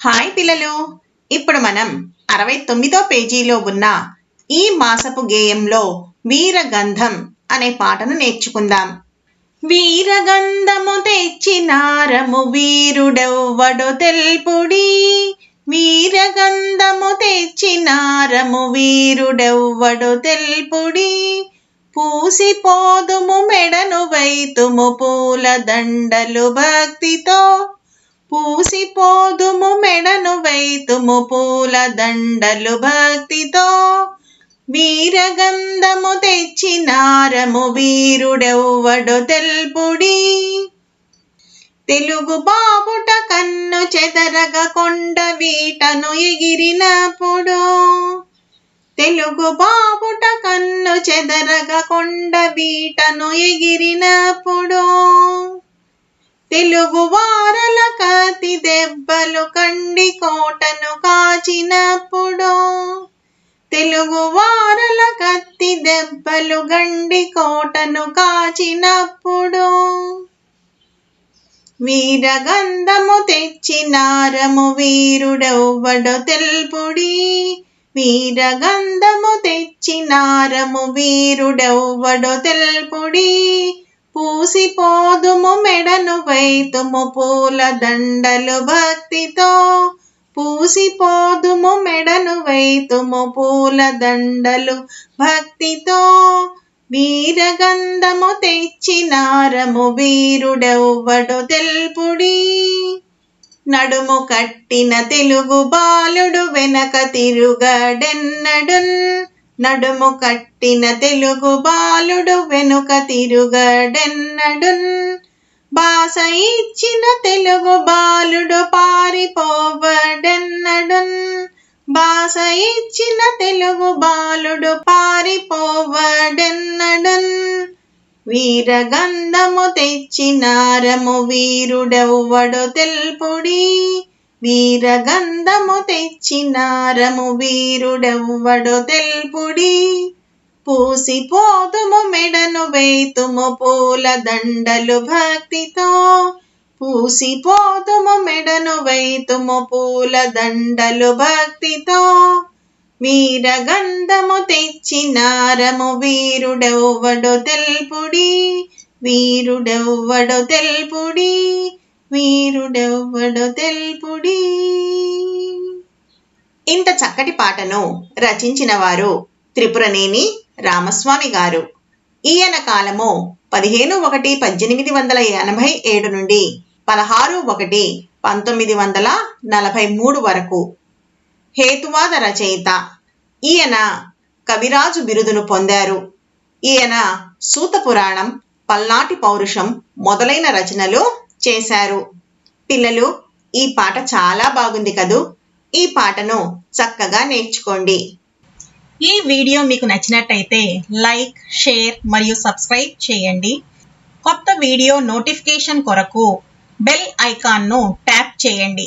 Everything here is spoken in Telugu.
హాయ్ పిల్లలు. ఇప్పుడు మనం అరవై తొమ్మిదో పేజీలో ఉన్న ఈ మాసపు గేయంలో వీరగంధం అనే పాటను నేర్చుకుందాం. వీరగంధము తెచ్చినారము వీరుడెవ్వడో తెల్పుడి. వీరగంధము తెచ్చినారము వీరుడెవ్వడో తెల్పుడి. పూసిపోదుము మెడను వైతుము పూల దండలు భక్తితో పూసిపోదుము మెడను వైతుము పూల దండలు భక్తితో. వీరగంధము తెచ్చినారము వీరుడెవ్వడు తెల్పుడి. తెలుగు బాబుట కన్ను చెదరగ కొండ వీటను ఎగిరినప్పుడు. తెలుగు బాబుట కన్ను చెదరగ కొండ వీటను ఎగిరినప్పుడు. తెలుగు వారల కతి దెబ్బలు కండి కోటను కాచినప్పుడు. తెలుగు వారల కత్తి దెబ్బలు గండి కోటను కాచినప్పుడు. వీరగంధము తెచ్చినారము వీరుడెవ్వడో తెల్పుడి. వీరగంధము తెచ్చినారము వీరుడెవ్వడో తెల్పుడి. పూసిపోదుము మెడను వైతుము పూల దండలు భక్తితో. పూసిపోదుము మెడను వైతుము పూల దండలు భక్తితో. వీరగంధము తెచ్చినారము వీరుడెవ్వడు తెల్పుడి. నడుము కట్టిన తెలుగు బాలుడు వెనక తిరుగడెన్నడున్. నడుము కట్టిన తెలుగు బాలుడు వెనుక తిరుగడెన్నడున్. భాష ఇచ్చిన తెలుగు బాలుడు పారిపోవడెన్నడున్. భాష ఇచ్చిన తెలుగు బాలుడు పారిపోవడెన్నడున్. వీరగంధము తెచ్చినారము వీరుడెవ్వడు తెల్పుడి. వీరగంధము తెచ్చినారము వీరుడెవ్వడో తెల్పుడి. పూసిపోదుము మెడను వేతుము పూల దండలు భక్తితో. పూసిపోదుము మెడను వేతుము పూల దండలు భక్తితో. వీరగంధము తెచ్చినారము వీరుడెవ్వడో తెల్పుడి. వీరుడెవ్వడో తెల్పుడి. వీరుడెవ్వడో తెల్పుడి. ఇంత చక్కటి పాటను రచించిన వారు త్రిపురనేని రామస్వామి గారు. ఈయన కాలము పదిహేను ఒకటి పద్దెనిమిది వందల ఎనభై ఏడు నుండి పదహారు ఒకటి పంతొమ్మిది వందల నలభై మూడు వరకు. హేతువాద రచయిత. ఈయన కవిరాజు బిరుదును పొందారు. ఈయన సూత పురాణం పల్నాటి పౌరుషం మొదలైన రచనలు చేశారు. పిల్లలు ఈ పాట చాలా బాగుంది కదూ. ఈ పాటను చక్కగా నేర్చుకోండి. ఈ వీడియో మీకు నచ్చినట్టయితే లైక్ షేర్ మరియు సబ్స్క్రైబ్ చేయండి. కొత్త వీడియో నోటిఫికేషన్ కొరకు బెల్ ఐకాన్ను ట్యాప్ చేయండి.